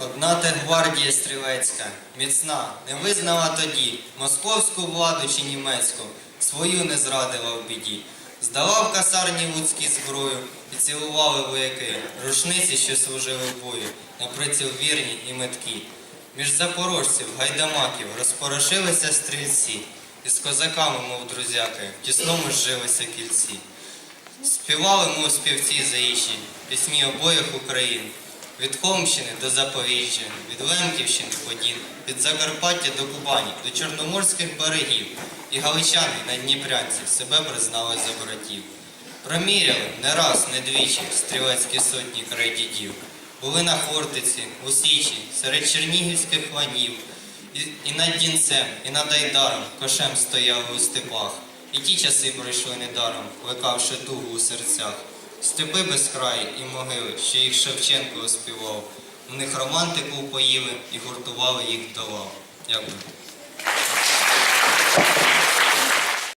Одна те гвардія стрілецька, міцна, не визнала тоді московську владу чи німецьку, свою не зрадила в біді. Здала в касарні луцькі зброю і цілували вояки, рушниці, що служили в бою, на приціл вірні і меткі. Між запорожців, гайдамаків розпорошилися стрільці, і з козаками, мов друзяки, в тісному зжилися кільці. Співали, мов співці заїжджі, пісні обоїх Україн. Від Холмщини до Запоріжжя, від Лемківщини Подін, від Закарпаття до Кубані, до Чорноморських берегів. І галичани на Дніпрянці себе признали за братів. Проміряли не раз, не двічі стрілецькі сотні край дідів. Були на Хортиці, у Січі, серед чернігівських ланів. І, і над Дінцем, і над Айдаром кошем стояли у степах. І ті часи пройшли недаром, плекавши тугу у серцях. Степи безкраї і могили, що їх Шевченко оспівав. У них романтику поїли і гуртували їх давав. Дякую.